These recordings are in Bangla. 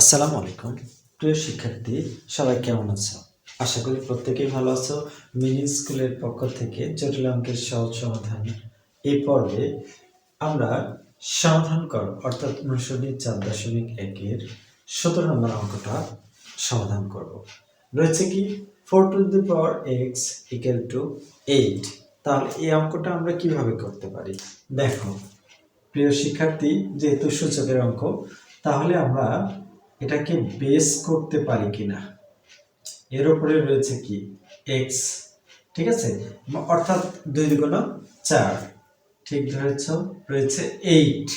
আসসালামু আলাইকুম। প্রিয় শিক্ষার্থী, সবাই কেমন আছো? আশা করি প্রত্যেকেই ভালো আছো। মিনি স্কুলের পক্ষ থেকে জটিল অঙ্কের সহজ সমাধান এই পর্বে আমরা সমাধান কর, অর্থাৎ অনুশীলনী চার দশমিক একের সতেরো নম্বর অঙ্কটা সমাধান করব। রয়েছে কি? Four to the power x equal to eight তাহলে এই অঙ্কটা আমরা কীভাবে করতে পারি? দেখো, প্রিয় শিক্ষার্থী, যেহেতু সূচকের অঙ্ক, তাহলে আমরা এটাকে বেস করতে পারি কিনা? এর উপরে রয়েছে কি? এক্স ঠিক আছে? অর্থাৎ দুই দুগুণ চার, ঠিক ধরেছ? রয়েছে এইট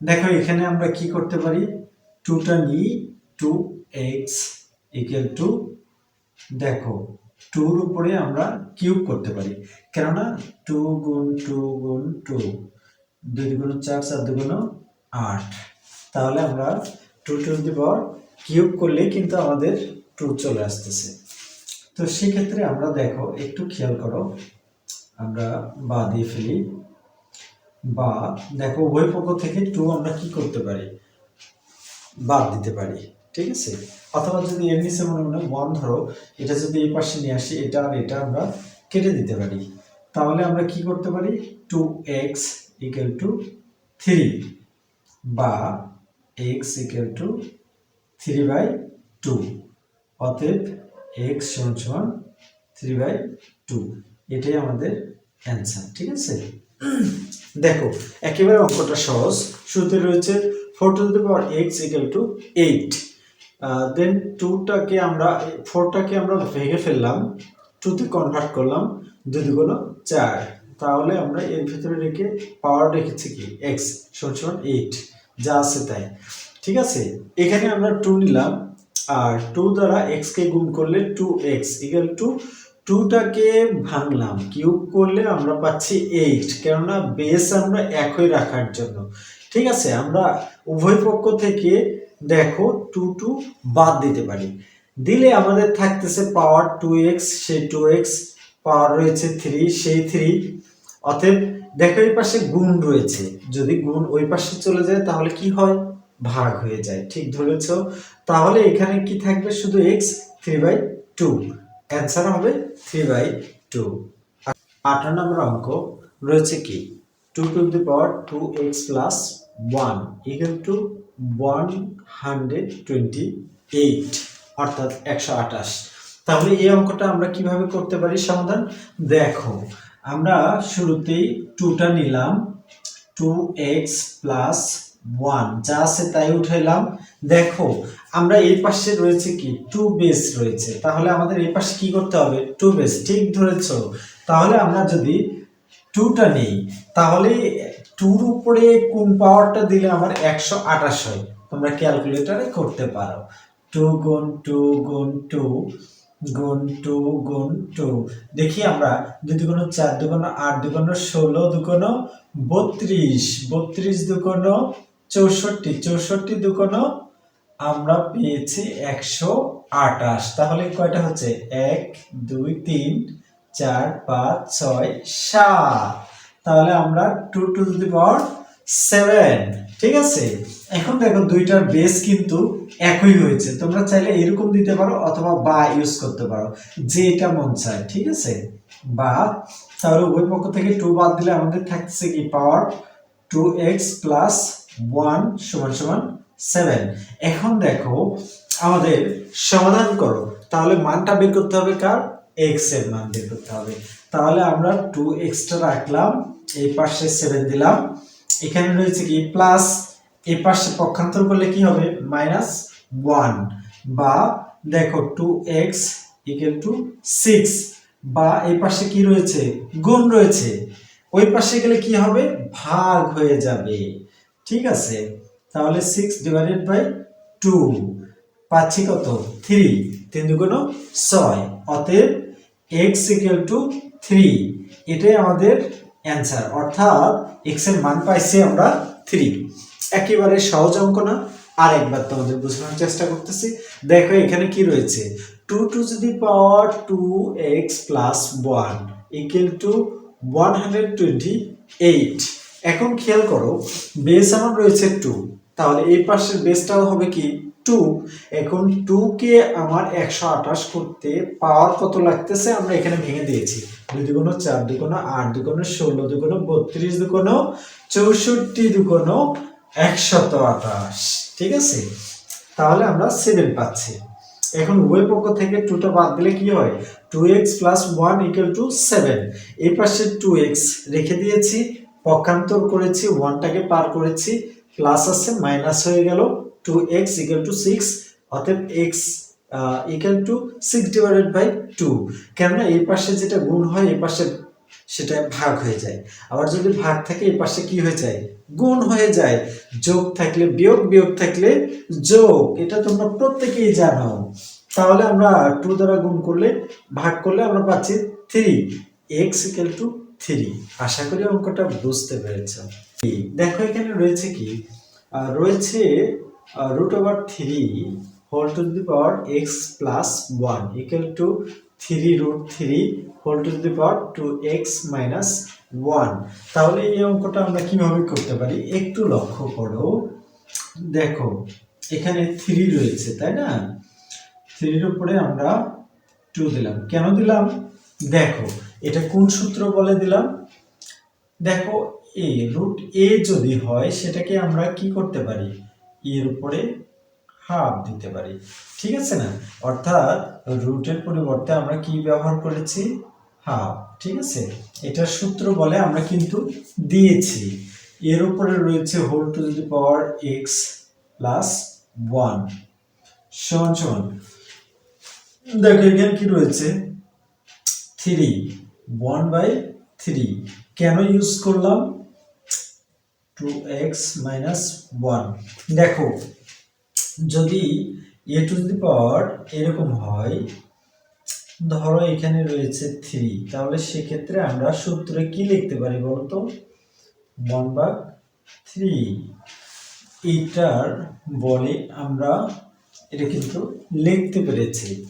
দেখো, এখানে আমরা কি করতে পারি? টুটা নিই টু এক্স ইকুয়াল টু দেখো টুর উপরে আমরা কিউব করতে পারি। কেননা টু গুণ টু গুণ টু দুই দুগুণ চার চার দুগুণ আট। তাহলে আমরা two to the power cube করলেই কিন্তু আমাদের টু চলে আসতেছে। তো সেক্ষেত্রে আমরা দেখো, একটু খেয়াল করো। আমরা বা দিয়ে ফেলি। বা, দেখো, উভয় পক্ষ থেকে টু আমরা কি করতে পারি? বাদ দিতে পারি, ঠিক আছে? অথবা যদি এর নিচে মনে মনে ওয়ান ধরো, এটা যদি এই পাশে নিয়ে আসি, এটা আর এটা আমরা কেটে দিতে পারি। তাহলে আমরা কি করতে পারি? Two x equal to three বা x equal to three by two অতএব এক্স সমান সমান থ্রি বাই টু এটাই আমাদের অ্যান্সার ঠিক আছে? দেখো, একেবারে অঙ্কটা সহজ, শুরুতে রয়েছে four to the power x equal to eight then টুটাকে আমরা ফোরটাকে আমরা ভেঙে ফেললাম টুতে কনভার্ট করলাম, দুই দুগুণ চার, তাহলে আমরা এর ভিতরে রেখে পাওয়ার রেখেছি কি? এক্স সমান সমান এইট যা আছে তাই। ঠিক আছে? এখানে আমরা টু নিলাম। আর টু দ্বারা এক্সকে গুণ করলে টু এক্স ইকুয়াল টু টুটাকে ভাঙলাম। কিউব করলে আমরা পাচ্ছি এইট কেননা বেস আমরা একই রাখার জন্য। ঠিক আছে? আমরা উভয় পক্ষ থেকে দেখো টু টু বাদ দিতে পারি। দিলে আমাদের থাকতেছে পাওয়ার টু এক্স সেই টু এক্স পাওয়ার রয়েছে থ্রি সেই থ্রি অতএব দেখো এই পাশে গুণ রয়েছে। যদি গুণ ওই পাশে চলে যায়, তাহলে কি হয়? ভাগ হয়ে যায়। ঠিক ধরেছ? তাহলে এখানে কি থাকবে? শুধু x three by two answer হবে থ্রি বাই টু আঠারো নম্বর অঙ্ক রয়েছে কি? Two to the power two x plus one equal to one hundred twenty eight অর্থাৎ একশো আঠাশ। তাহলে এই অঙ্কটা আমরা কীভাবে করতে পারি? সমাধান দেখো। আমরা শুরুতেই টুটা নিলাম টু এক্স প্লাস ওয়ান যা আছে তাই উঠাইলাম। দেখো, আমরা এই পাশে রয়েছে কি? টু বেস রয়েছে। তাহলে আমাদের এই পাশে কি করতে হবে? টু বেস ঠিক ধরেছ? তাহলে আমরা যদি টুটা নেই, তাহলে টুর উপরে কোন পাওয়ারটা দিলে আমার একশো আঠাশ হয়? তোমরা ক্যালকুলেটারে করতে পারো। টু গুণ টু গুণ টু গুণ টু গুণ টু দেখি আমরা, দুই দুগুণ চার দুগুণ আট দুগুণ ষোলো দুগুণ বত্রিশ। বত্রিশ দুগুণ চৌষট্টি চৌষট্টি দুগুণ আমরা পেয়েছি একশো আটাশ তাহলে কয়টা হচ্ছে? এক, দুই, তিন, চার, পাঁচ, ছয়, সাত। তাহলে আমরা two to the power seven ঠিক আছে? এখন দেখো দুইটার বেস কিন্তু একই হয়েছে। তোমরা চাইলে এরকম দিতে পারো অথবা বা ইউজ করতে পারো। যে এটা মন চায়, ঠিক আছে? বা তাহলে উভয় পক্ষ থেকে টু বাদ দিলে আমাদের থাকছে কি power two x plus one সমান সমান সেভেন এখন দেখো আমাদের সমাধান করো। তাহলে মানটা বের করতে হবে কার? এক্সের মান বের করতে হবে। তাহলে আমরা টু এক্সটা রাখলাম, এই পাশে সেভেন দিলাম। এখানে রয়েছে কি? প্লাস এই পাশে পক্ষান্তর করলে কি হবে? মাইনাস ওয়ান বা দেখো two x equal to six বা এই পাশে কি রয়েছে? গুণ রয়েছে। ওই পাশে গেলে কি হবে? ভাগ হয়ে যাবে। ঠিক আছে? তাহলে সিক্স ডিভাইডেড বাই টু পাচ্ছি কত? থ্রি তিন দুগুণ ছয়। অতএব এক্স ইকুয়াল টু থ্রি এটাই আমাদের অ্যান্সার অর্থাৎ এক্সের মান পাইছি আমরা থ্রি একেবারে সহজ অঙ্ক না। আর একবার তোমাদের বোঝানোর চেষ্টা করতেছি। দেখো, এখানে কি রয়েছে? টু টু যদি power two x plus one equal to one hundred twenty eight এখন খেয়াল করো বেস আমার রয়েছে টু তাহলে এই পাশের বেসটাও হবে কি? টু এখন টু কে আমার একশো আঠাশ করতে পাওয়ার কত লাগতেছে আমরা এখানে ভেঙে দিয়েছি। দুই দুগুণ চার দুগুণ আট দুগুণ ষোলো দুগুণ বত্রিশ দুগুণ চৌষট্টি দুগুণ একশত আঠাশ ঠিক আছে? তাহলে আমরা সেভেন পাচ্ছি। এখন উভয় পক্ষ থেকে টুটা বাদ দিলে কি হয়? Two x plus one equal to seven এই পাশে টু এক্স রেখে দিয়েছি, পক্ষান্তর করেছি ওয়ানটাকে পার করেছি প্লাস আছে মাইনাস হয়ে গেল two x equal to six অতএব x equal to six divided by two কেননা এই পাশে যেটা গুণ হয়, এই পাশে সেটা ভাগ হয়ে যায়। আবার যদি ভাগ থাকে এই পাশে কি হয়ে যায়? গুণ হয়ে যায়। যোগ থাকলে বিয়োগ বিয়োগ থাকলে যোগ। এটা তোমরা প্রত্যেকেই জানো। তাহলে আমরা টু দ্বারা গুণ করলে, ভাগ করলে আমরা পাচ্ছি three x equal to three আশা করি অঙ্কটা বুঝতে পেরেছ। দেখো, এখানে রয়েছে কি? রয়েছে root over three whole to the power x plus one equal to three root three whole to the power two x minus one তাহলে এই অঙ্কটা আমরা কীভাবে করতে পারি? একটু লক্ষ্য করো। দেখো, এখানে থ্রি রয়েছে, তাই না? থ্রির উপরে আমরা টু দিলাম। কেন দিলাম? দেখো, এটা কোন সূত্র বলে দিলাম? দেখো এ রুট এ যদি হয়, সেটাকে আমরা কি করতে পারি? এর উপরে হাফ দিতে পারি। ঠিক আছে না? অর্থাৎ রুটের পরিবর্তে আমরা কি ব্যবহার করেছি? হাফ। ঠিক আছে? এটার সূত্র বলে আমরা কিন্তু দিয়েছি। এর উপরে রয়েছে whole to the power x plus one সমান সমান দেখো, এখানে কি রয়েছে? থ্রি ওয়ান বাই থ্রি কেন ইউজ করলাম? টু এক্স মাইনাস ওয়ান দেখো যদি এ টু দি পাওয়ার এরকম হয়, ধরো এখানে রয়েছে থ্রি তাহলে সেক্ষেত্রে আমরা সূত্রে কি লিখতে পারি বলতো? ওয়ান বা থ্রি এইটার বলে আমরা এটা কিন্তু লিখতে পেরেছি।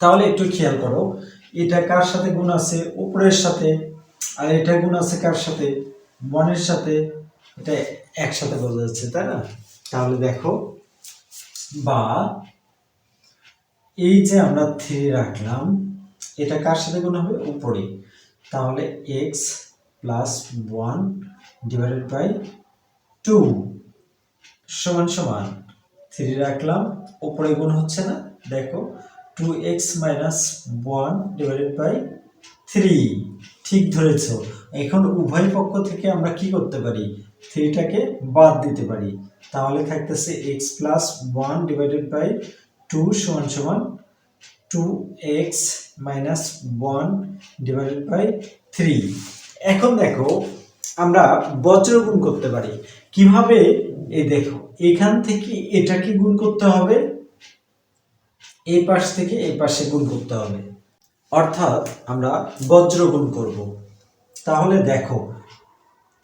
তাহলে একটু খেয়াল করো, এটা কার সাথে গুণ আছে? উপরের সাথে। আর এটা গুণ আছে কার সাথে? মনের সাথে। এটা একসাথে বোঝা যাচ্ছে, তাই না? তাহলে দেখো বা এই যে আমরা থ্রি রাখলাম, এটা কার সাথে গুণ হবে? উপরে। তাহলে x plus one divided by two সমান সমান থ্রি রাখলাম, উপরে গুণ হচ্ছে না? দেখো two x minus one divided by three ঠিক ধরেছ। এখন উভয় পক্ষ থেকে আমরা কি করতে পারি? থ্রিটাকে বাদ দিতে পারি। তাহলে থাকতেছে x plus one divided by two সমান সমান two x minus one divided by three এখন দেখো, আমরা বজ্র গুণ করতে পারি। কীভাবে? এই দেখো, এখান থেকে এটাকে গুণ করতে হবে, এই পাশ থেকে এই পাশে গুণ করতে হবে। অর্থাৎ আমরা বজ্র গুণ করব। তাহলে দেখো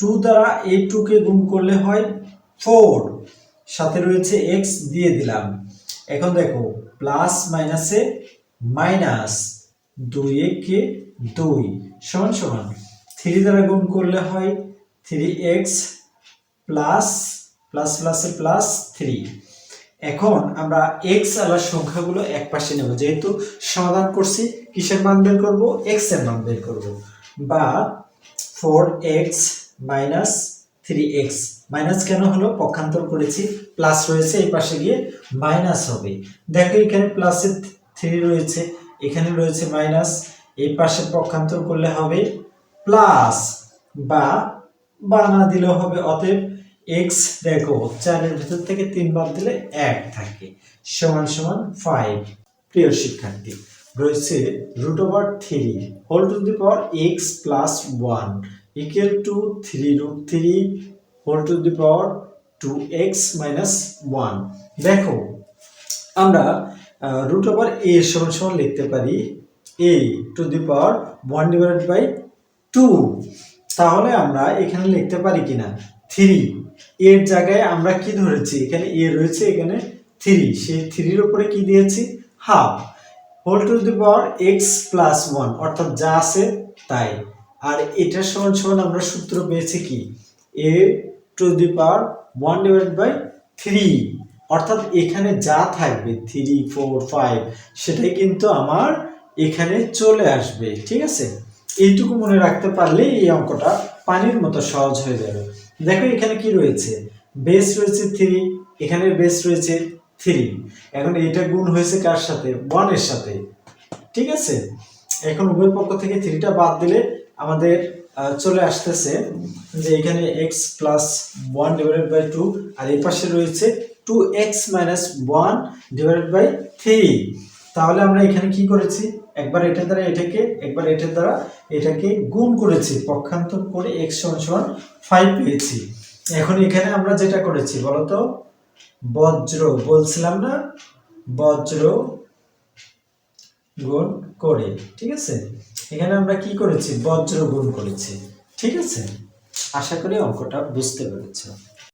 টু দ্বারা এই টুকে গুণ করলে হয় ফোর। সাথে রয়েছে এক্স দিয়ে দিলাম। এখন দেখো প্লাস মাইনাসে মাইনাস দুই একে দুই, সমান সমান। থ্রি দ্বারা গুণ করলে হয় থ্রি এক্স প্লাস প্লাস প্লাসে প্লাস থ্রি এখন আমরা এক্স আলার সংখ্যাগুলো এক পাশে নেব। যেহেতু সমাধান করছি, কিসের মান বের করব? এক্সের মান বের করব। বা four x minus three x minus কেন হলো? পক্ষান্তর করেছি প্লাস রয়েছে, এই পাশে গিয়ে মাইনাস হবে। দেখো এখানে প্লাসে থ্রি রয়েছে, এখানে রয়েছে মাইনাস এই পাশে পক্ষান্তর করলে হবে প্লাস বা বানা দিলেও হবে, অতএব এক্স দেখো, চারের ভিতর থেকে তিন বাদ দিলে এক থাকে, সমান সমান ফাইভ প্রিয় শিক্ষার্থী, রয়েছে root over three whole to the power x plus one to three root three whole to the power two x minus one দেখো, আমরা রুট ওভার এ সমান সমান লিখতে পারি a to the power one divided by two তাহলে আমরা এখানে লিখতে পারি কিনা? থ্রি এর জায়গায় আমরা কি ধরেছি? এখানে এ রয়েছে, এখানে থ্রি সেই থ্রির উপরে কি দিয়েছি? Half whole to the power x plus one অর্থাৎ যা আছে, তাই। আর এটার সমান সমান আমরা সূত্র পেয়েছি কি? A to the power one divide by three অর্থাৎ এখানে যা থাকবে থ্রি ফোর ফাইভ সেটাই কিন্তু আমার এখানে চলে আসবে, ঠিক আছে? এইটুকু মনে রাখতে পারলে এই অঙ্কটা পানির মতো সহজ হয়ে যাবে। দেখো এখানে কি রয়েছে? বেস রয়েছে থ্রি এখানে বেস রয়েছে থ্রি এখন এটা গুণ হয়েছে কার সাথে? ওয়ানের সাথে, ঠিক আছে? এখন উভয় পক্ষ থেকে থ্রিটা বাদ দিলে আমাদের চলে আসতেছে যে এখানে x plus one divided by two আর এই পাশে রয়েছে two x minus one divided by three তাহলে আমরা এখানে কি করেছি? একবার এটার দ্বারা এটাকে, একবার এটার দ্বারা এটাকে গুণ করেছি, পক্ষান্তর করে এক্স সমান সমান ফাইভ পেয়েছি। এখন এখানে আমরা যেটা করেছি বলতো, বজ্র, বলছিলাম না? বজ্র গুণ করে, ঠিক আছে? এখানে আমরা কি করেছি? বজ্র গুণ করেছি। ঠিক আছে? আশা করি অঙ্কটা বুঝতে পেরেছ।